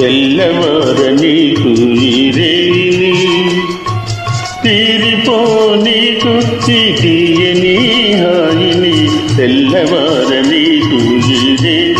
తెల్లవారని తూరేని తీరిపోనీకు తీయని హాయిని తెల్లవారని తూరేని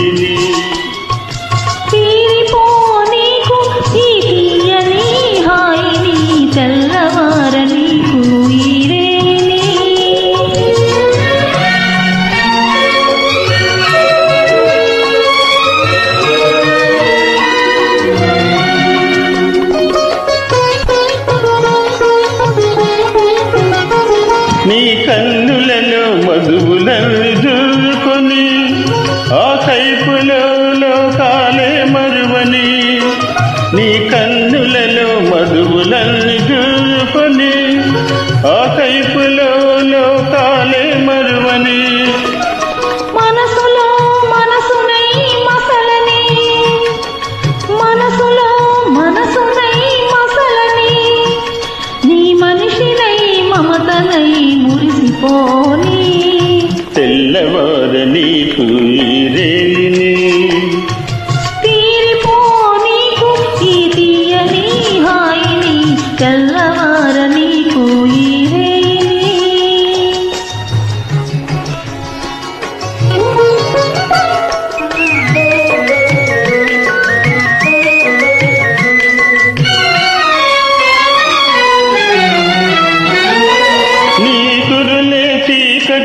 కన్నులలో మధువులను చూసుకొని ఆ కైపులో లోకాలే మరువని నీ కన్నులలో మధువులను చూసుకొని ఆ కైపులో లోకాలే మరువని. మనసులో మనసునై మసలని మనసులో మనసునై మసలని నీ మనిషినై మమతనై మురిసిపోని తెల్లవార నీకు ఈరేని తీరిపో నీకు ఈ తీయని హాయిని తెల్లవార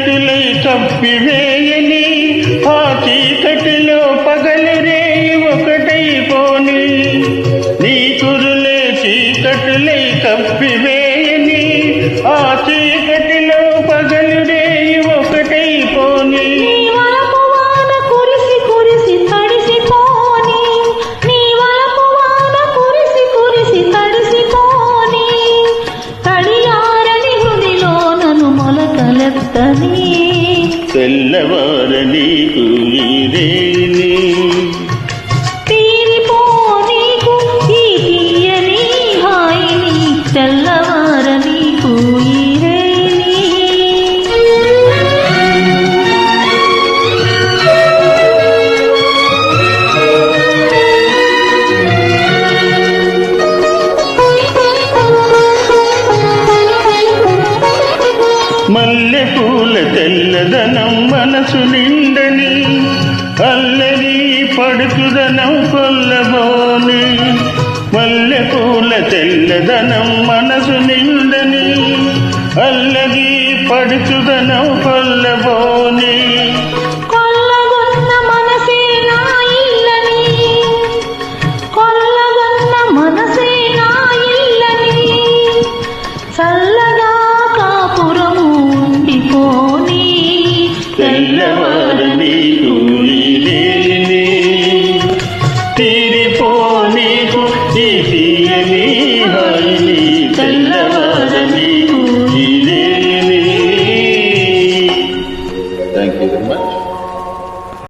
చీకటిలై తప్పివేయని ఆ మొలకలెత్తని తెల్లవార నీకు మనసు నిండని అల్లరి పడుతుదనం కొల్లబోని మల్లె పూల తెల్లదనం మనసు నిండని అల్లరి పడుతుదనం కొల్లబోని